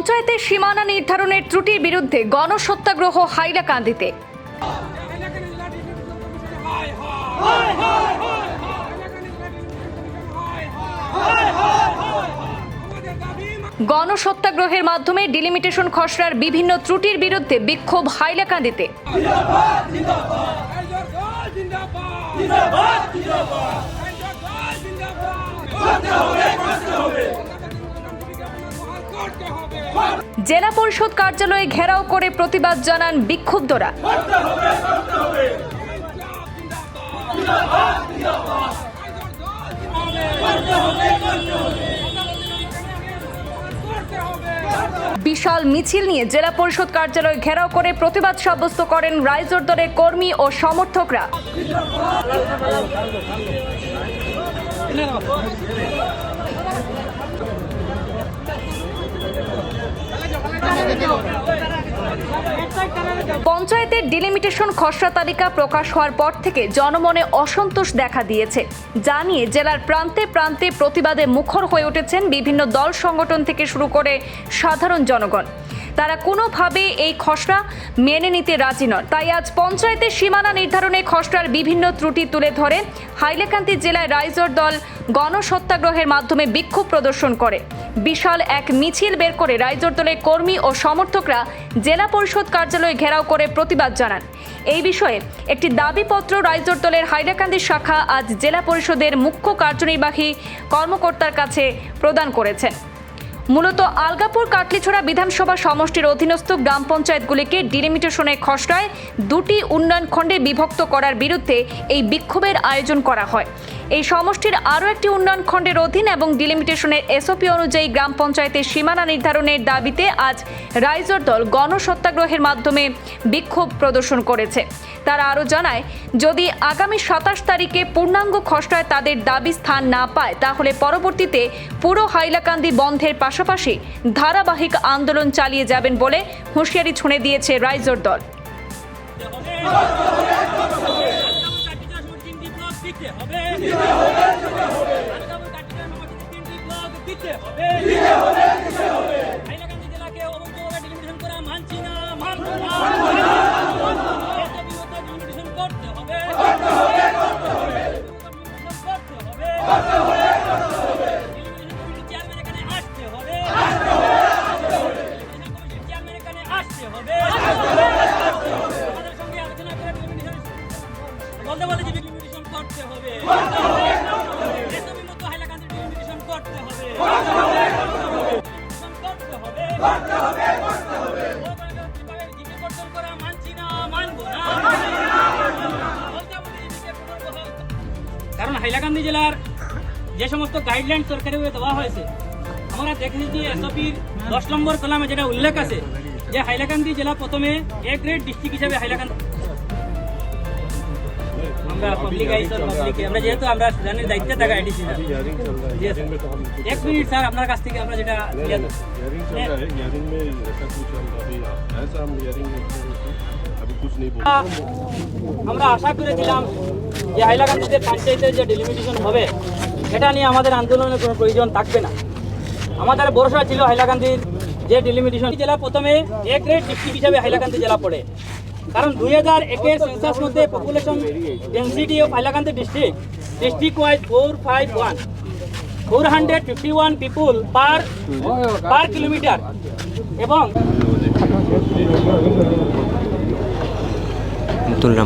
পঞ্চায়েতের সীমানা নির্ধারণের ত্রুটির বিরুদ্ধে গণসত্যাগ্রহ হাইলাকান্দিতে। গণসত্যাগ্রহের মাধ্যমে ডিলিমিটেশন খসড়ার বিভিন্ন ত্রুটির বিরুদ্ধে বিক্ষোভ হাইলাকান্দিতে। জেলা পরিষদ কার্যালয়ে ঘেরাও করে প্রতিবাদ জানান বিক্ষুব্ধরা। বিশাল মিছিল নিয়ে জেলা পরিষদ কার্যালয় ঘেরাও করে প্রতিবাদ সাব্যস্ত করেন রাইজোর দলের কর্মী ও সমর্থকরা। けど。পঞ্চায়েতের ডিলিমিটেশন খসড়া তালিকা প্রকাশ হওয়ার পর থেকে জনমনে অসন্তোষ দেখা দিয়েছে। যা নিয়ে জেলার প্রান্তে প্রান্তে প্রতিবাদে মুখর হয়ে উঠেছেন বিভিন্ন দল সংগঠন থেকে শুরু করে সাধারণ জনগণ। তারা কোনোভাবে এই খসড়া মেনে নিতে রাজি নন। তাই আজ পঞ্চায়েতের সীমানা নির্ধারণে খসড়ার বিভিন্ন ত্রুটি তুলে ধরে হাইলাকান্দি জেলায় রাইজর দল গণসত্যাগ্রহের মাধ্যমে বিক্ষোভ প্রদর্শন করে। বিশাল এক মিছিল বের করে রাইজর দলের কর্মী ও সমর্থকরা জেলা পরিষদ কার্যালয়ে ঘেরাও করে প্রতিবাদ জানান। এই বিষয়ে একটি দাবিপত্র রাইজর দলের হাইলাকান্দি শাখা আজ জেলা পরিষদের মুখ্য কার্যনির্বাহী কর্মকর্তার কাছে প্রদান করেছেন। মূলত আলগাপুর কাটলিছড়া বিধানসভা সমষ্টির অধীনস্থ গ্রাম পঞ্চায়েতগুলিকে ডিলিমিটেশনের খসড়ায় দুটি উন্নয়ন খণ্ডে বিভক্ত করার বিরুদ্ধে এই বিক্ষোভের আয়োজন করা হয়। এই সমষ্টির আরও একটি উন্নয়ন খণ্ডের অধীন এবং ডিলিমিটেশনের এসওপি অনুযায়ী গ্রাম পঞ্চায়েতের সীমানা নির্ধারণের দাবিতে আজ রাইজর দল গণসত্যাগ্রহের মাধ্যমে বিক্ষোভ প্রদর্শন করেছে। তারা আরও জানায়, যদি আগামী সাতাশ তারিখে পূর্ণাঙ্গ খসড়ায় তাদের দাবি স্থান না পায়, তাহলে পরবর্তীতে পুরো হাইলাকান্দি বন্ধের পাশাপাশি ধারাবাহিক আন্দোলন চালিয়ে যাবেন বলে হুঁশিয়ারি ছুঁড়ে দিয়েছে রাইজর দল। দিতে হবে। দিতে হবে। হাইলাকান্দি জেলাকে অবৈধভাবে ডিলিমিটেশন করা মানছি না, মানবো না। এত বিরুদ্ধে ডিলিমিটেশন করতে হবে। করতে হবে। কারণ হাইলাকান্দি জেলার যে সমস্ত গাইডলাইন সরকারিভাবে দেওয়া হয়েছে, আমরা দেখেছি যে এসওপির দশ নম্বর কলামে যেটা উল্লেখ আছে, যে হাইলাকান্দি জেলা প্রথমে এ গ্রেড ডিস্ট্রিক্ট হিসেবে হাইলাকান্দি আমরা পাবলিক আইস পাবলিক আমরা যেহেতু আমরা সুদানের দায়িত্বে থাকা আইডিসি Yes, sir. এক মিনিট স্যার আপনার কাছ থেকে আমরা যেটা हियरिंग चल रहा है हियरिंग में ऐसा कुछ हम अभी ऐसा हम हियरिंग में अभी कुछ नहीं बोल আমরা আশা করেছিলাম যে হাইলাকান্দিতে পঞ্চায়েতের যে ডেলিমিটেশন হবে এটা নিয়ে আমাদের আন্দোলনের কোনো প্রয়োজন থাকবে না আমাদের ভরসা ছিল হাইলাকান্দির যে ডেলিমিটেশন জেলা প্রথমে এ গ্রেড ডিস্ট্রিক্ট হিসাবে হাইলাকান্দি জেলা পড়ে কারণ দুই হাজার একের সেন্সাস মধ্যে population density of Hailakandi district district wise four five one four hundred fifty one people per per kilometre এবং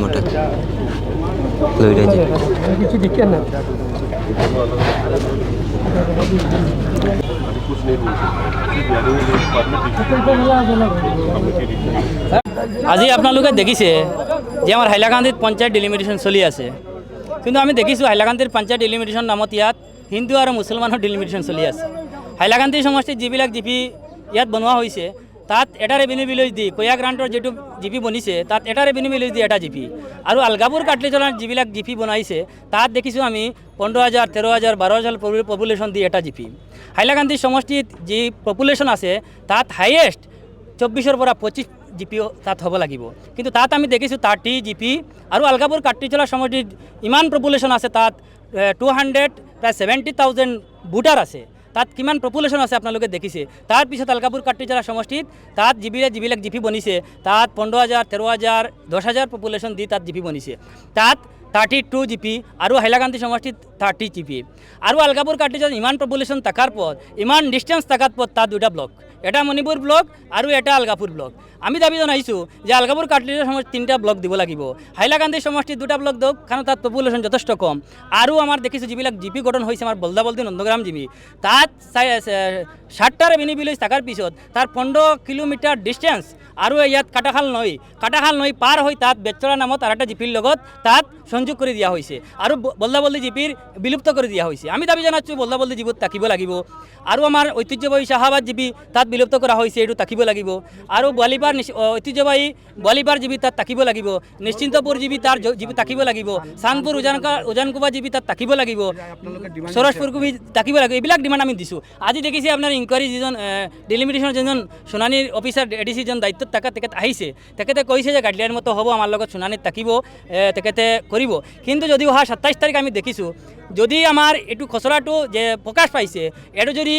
ওটা লইরা যে अभी আজি আপোনালোকে দেখিছে যে আমাৰ হাইলাকান্দিত পঞ্চায়ত ডিলিমিটেশ্যন চলি আছে। কিন্তু আমি দেখিছোঁ হাইলাকান্দিৰ পঞ্চায়ত ডিলিমিটেশ্যন নামত ইয়াত হিন্দু আৰু মুছলমানৰ ডিলিমিটেশ্যন চলি আছে। হাইলাকান্দি সমষ্টিত যিবিলাক জিপি ইয়াত বনোৱা হৈছে তাত এটা ৰেভিনিউ ভিলেজ দি কয়া গ্ৰাণ্টৰ যিটো জিপি বনিছে, তাত এটা ৰেভিনিউ ভিলেজ দি এটা জিপি। আৰু আলগাপুৰ কাটলিচলাৰ যিবিলাক জিপি বনাইছে, তাত দেখিছোঁ আমি পোন্ধৰ হাজাৰ, তেৰ হাজাৰ, বাৰ হাজাৰ পপুলেশ্যন দি এটা জিপি। হাইলাকান্দি সমষ্টিত যি পপুলেশ্যন আছে, তাত হাইয়েষ্ট চৌব্বিছৰ পৰা পঁচিছ জি পি তাত হ'ব লাগিব। কিন্তু তাত আমি দেখিছোঁ থাৰ্টি জি পি আৰু আলগাপুৰ কাট্টিচলা সমষ্টিত ইমান পপুলেশ্যন আছে, তাত টু হাণ্ড্ৰেড প্ৰায় ছেভেণ্টি থাউজেণ্ড ভোটাৰ আছে। তাত কিমান পপুলেশ্যন আছে আপোনালোকে দেখিছে। তাৰ পিছত আলকাপুৰ কাট্টিজাৰা সমষ্টিত তাত যিবিলাক যিবিলাক জিপি বনিছে। তাত পোন্ধৰ হাজাৰ, তেৰ হাজাৰ, দহ হাজাৰ পপুলেশ্যন দি তাত জিপি বনিছে। তাত থাৰ্টি টু জি পি আৰু হাইলাকান্দি সমষ্টিত থাৰ্টি জি পি আৰু আলকাপুৰ কাট্টিজাত ইমান পপুলেশ্যন থাকাৰ পথ, ইমান ডিষ্টেঞ্চ থাকাত পথ, তাত দুটা ব্লক এটা মণিপুৰ ব্লক আৰু এটা আলকাপুৰ ব্লক আমি দাবি জনাইছোঁ যে আলকাপুৰ কাটলিজৰ সমষ্টিত তিনিটা ব্লক দিব লাগিব। হাইলাকান্দি সমষ্টিত দুটা ব্লক দিয়ক, কাৰণ তাত পপুলেশ্যন যথেষ্ট কম। আৰু আমাৰ দেখিছোঁ যিবিলাক জিপি গঠন হৈছে আমাৰ বলদা বলদি নন্দগ্ৰাম জি পি তাত ষাঠটা ৰেভিনিউ ভিলেজ থকাৰ পিছত, তাৰ পোন্ধৰ কিলোমিটাৰ ডিষ্টেঞ্চ আৰু ইয়াত কাটাখাল নৈ কাটাখাল নৈ পাৰ হৈ তাত বেচৰা নামত আৰু এটা জিপিৰ লগত তাত সংযোগ কৰি দিয়া হৈছে। আৰু ব- বলদা বলদি জিপিৰ বিলুপ্ত কৰি দিয়া হৈছে। আমি দাবি জনাইছোঁ বলদা বলদি জিপিত থাকিব লাগিব। আৰু আমাৰ ঐতিহ্যবাহী চাহাবাদ জিপি তাত বিলুপ্ত কৰা হৈছে, এইটো থাকিব লাগিব। আৰু নিচ- ঐতিহ্যবাহী গোৱালিপাৰ জিপি তাত থাকিব লাগিব। নিশ্চিন্তপুৰ জিপি তাৰ জিপি থাকিব লাগিব। চানপুৰ, উজানকা, উজানকুবা জিপি তাত থাকিব লাগিব। সৰজপুৰ কুবি থাকিব লাগিব। এইবিলাক ডিমাণ্ড আমি দিছোঁ। আজি দেখিছে আপোনাৰ ইনকুৱাৰী যিজন ডিলিমিটেশ্যনৰ যিজন শুনানিৰ অফিচাৰ এ ডি জন দায়িত্বত থকা, তেখেত আহিছে। তেখেতে কৈছে যে গাইডলাইন মতো হ'ব, আমাৰ লগত শুনানিত থাকিব তেখেতে কৰিব। কিন্তু যদি অহা সাতাইছ তাৰিখ আমি দেখিছোঁ, যদি আমাৰ এইটো খচৰাটো যে প্ৰকাশ পাইছে, এইটো যদি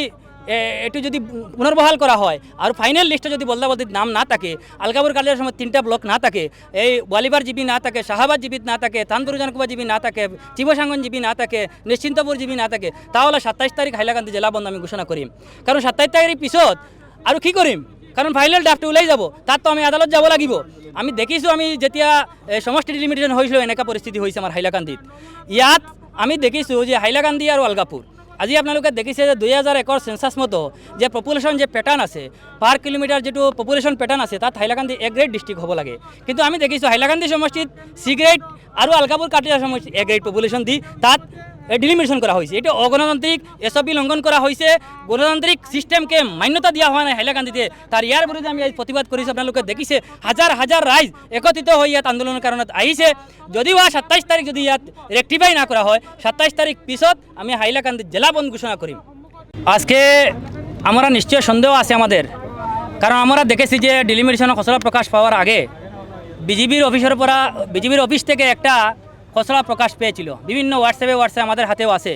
এইটো যদি পুনৰ্বহাল কৰা হয়, আৰু ফাইনেল লিষ্টে যদি বলদাবদিত নাম না থাকে আলকাপুর কালের সময় তিনটা ব্লক না থাকে এই গোয়ালিবার জিবি না থাকে শাহাবাদ জিবিত না থাকে তানপুর জানকুবা জিবি না থাকে চিবসাঙ্গন জিবি না থাকে নিশ্চিন্তপুর জিবি না থাকে তাহলে সাতাইশ তারিখ হাইলাকান্দি জেলা বন্ধ আমি ঘোষণা করিম কারণ সাতাইশ তারিখের পিছত আৰু কি কৰিম? কাৰণ ফাইনেল ড্ৰাফটো ওলাই যাব তাততো আমি আদালত যাব লাগিব। আমি দেখিছোঁ, আমি যেতিয়া সমষ্টি ডিলিমিটেশ্যন হৈছিলোঁ এনেকুৱা পৰিস্থিতি হৈছে আমাৰ হাইলাকান্দিত। ইয়াত আমি দেখিছোঁ যে হাইলাকান্দি আৰু আলগাপুৰ, আজি আপোনালোকে দেখিছে যে দুই হাজাৰ একৰ চেঞ্চাছ মতো যে পপুলেশ্যন যে পেটাৰ্ণ আছে পাৰ কিলোমিটাৰ যিটো পপুলেশ্যন পেটাৰ্ণ আছে, তাত হাইলাকান্দি এ গ্ৰেড ডিষ্ট্ৰিক্ট হ'ব লাগে। কিন্তু আমি দেখিছোঁ হাইলাকান্দি সমষ্টিত চি গ্ৰেড আৰু আলকাপুৰ কাটিয়া সমষ্টি এ গ্ৰেড পপুলেশ্যন দি তাত ডিলিমিটেশ্যন কৰা হৈছে এইটো অগণতান্ত্ৰিক এছ পি লংঘন কৰা হৈছে গণতান্ত্ৰিক ছিষ্টেমকে মান্যতা দিয়া হোৱা নাই হাইলাকান্দিতে তাৰ ইয়াৰ বিৰুদ্ধে আমি আজি প্ৰতিবাদ কৰিছোঁ। আপোনালোকে দেখিছে, হাজাৰ হাজাৰ ৰাইজ একত্ৰিত হৈ ইয়াত আন্দোলনৰ কাৰণত আহিছে। যদিও আ সাতাইছ তাৰিখ যদি ইয়াত ৰেক্টিফাই না কৰা হয়, সাতাইছ তারিখ পিছত আমি হাইলাকান্দি জেলা বন্ধ ঘোষণা করিম আজকে আমরা নিশ্চয় সন্দেহ আছে আমাদের। কারণ আমরা দেখেছি যে ডিলিমিটেশনের খসড়া প্রকাশ পাওয়ার আগে বিজিবির অফিসের পরা বিজিবির অফিস থেকে একটা খসড়া প্রকাশ পেয়েছিল। বিভিন্ন হোয়াটসঅ্যাপে হোয়াটসঅ্যাপ আমাদের হাতেও আছে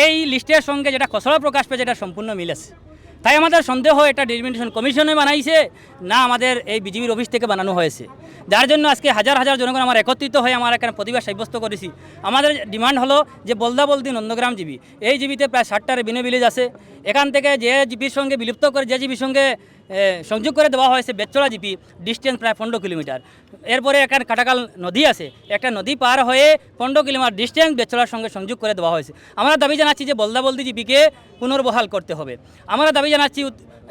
এই লিস্টের সঙ্গে যেটা খসড়া প্রকাশ পেয়েছে, এটা সম্পূর্ণ মিল আছে। তাই আমাদের সন্দেহ, এটা ডিলিমিটেশন কমিশনে বানাইছে, না আমাদের এই বিজিবির অফিস থেকে বানানো হয়েছে। যার জন্য আজকে হাজার হাজার জনগণ আমার একত্রিত হয়ে আমার এখানে প্রতিবাদ সাব্যস্ত করেছি। আমাদের ডিমান্ড হলো যে বলদা বলদি নন্দগ্রাম জিবি। এই জিবিতে প্রায় ষাটটা রেভিনিউ ভিলেজ আছে। এখান থেকে যে জিপির সঙ্গে বিলুপ্ত করে, যে জিবির সঙ্গে সংযোগ করে দেওয়া হয়েছে বেচড়া জিপি ডিস্টেন্স প্রায় পনেরো কিলোমিটার। এরপরে এখানে কাটাকাল নদী আছে, একটা নদী পার হয়ে পনেরো কিলোমিটার ডিস্টেন্স বেচড়ার সঙ্গে সংযোগ করে দেওয়া হয়েছে। আমরা দাবি জানাচ্ছি যে বলদা বলদি জিপিকে পুনর্বহাল করতে হবে। আমরা দাবি জানাচ্ছি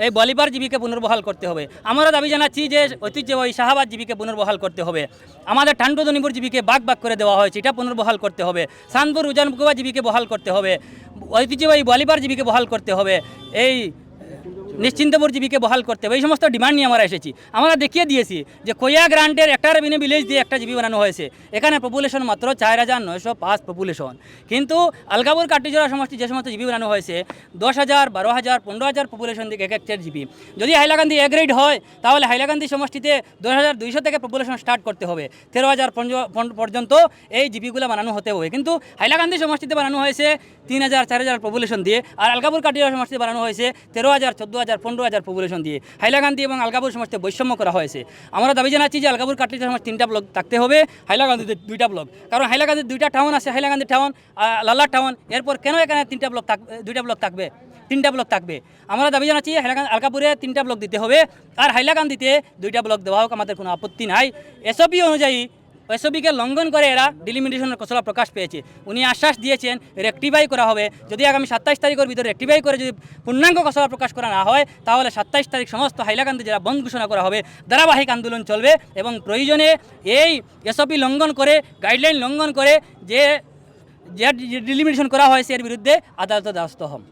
এই বলিবার জীবিকে পুনর্বহাল করতে হবে। আমরা দাবি জানাচ্ছি যে ঐতিহ্যবাহী শাহাবাদ জীবিকে পুনর্বহাল করতে হবে। আমাদের টান্ডদনিপুর জীবিকে বাক বাক করে দেওয়া হয়েছে, এটা পুনর্বহাল করতে হবে। সানপুর উজানকুবা জীবিকে বহাল করতে হবে। ঐতিহ্যবাহী বলিবার জীবিকে বহাল করতে হবে। এই নিশ্চিন্তপুর জীবিকে বহাল করতে হবে। এই সমস্ত ডিমান্ড নিয়ে আমরা এসেছি। আমরা দেখিয়ে দিয়েছি যে কোয়া গ্রান্টের একটা রেভিনিউ ভিলেজ দিয়ে একটা জিবি বানানো হয়েছে। এখানে পপুলেশন মাত্র চার হাজার নয়শো পাঁচ পপুলেশন কিন্তু আলগাপুর কাটিজোড়া সমষ্টি যে সমস্ত জিবি বানানো হয়েছে, দশ হাজার, বারো হাজার, পনেরো হাজার পপুলেশন দিকে এক একটা জিবি। যদি হাইলাকান্দি এ গ্রেড হয়, তাহলে হাইলাকান্দি সমষ্টিতে দশ হাজার দুইশো থেকে পপুলেশন স্টার্ট করতে হবে। তেরো হাজার পর্যন্ত এই জিবিগুলো বানানো হতে হবে। কিন্তু হাইলাকান্দি সমষ্টিতে বানানো হয়েছে তিন হাজার, চার হাজার পপুলেশন দিয়ে, আর আলগাপুর কাটিজোড়া সমষ্টিতে বানানো হয়েছে তেরো হাজার, চোদ্দ হাজার, পনেরো হাজার পপুলেশন দিয়ে। হাইলাকান্দি এবং আলগাপুর সমস্ত বৈষম্য করা হয়েছে। আমরা দাবি জানাচ্ছি যে আলগাপুর কাটিজোড়া সমষ্টি তিনটা ব্লক থাকতে হবে হাইলাকান্দিতে দুইটা ব্লক কারণ হাইলাকান্দির দুইটা টাউন আছে হাইলাকান্দি টাউন লাল্লা টাউন এরপর কেন এখানে তিনটা ব্লক থাকবে দুইটা ব্লক থাকবে? তিনটা ব্লক থাকবে। আমরা দাবি জানাচ্ছি হাইলাকান্দি আলকাপুরে তিনটা ব্লক দিতে হবে। আর হাইলাকান্দিতে দুইটা ব্লক দেওয়া হোক, আমাদের কোনো আপত্তি নাই। এসপি অনুযায়ী এসবিকে লঙ্ঘন করে এরা ডিলিমিটেশনের খসড়া প্রকাশ পেয়েছে। উনি আশ্বাস দিয়েছেন, রেক্টিফাই করা হবে। যদি আগামী সাতাইশ তারিখের ভিতরে রেক্টিফাই করে যদি পূর্ণাঙ্গ খসড়া প্রকাশ করা না হয়, তাহলে সাতাইশ তারিখ সমস্ত হাইলাকান্দি জেলা বন্ধ ঘোষণা করা হবে। ধারাবাহিক আন্দোলন চলবে এবং প্রয়োজনে এই এসপি লঙ্ঘন করে, গাইডলাইন লঙ্ঘন করে যে যে ডিলিমিটেশন করা হয়েছে এর বিরুদ্ধে আদালত দ্বারস্থ হন।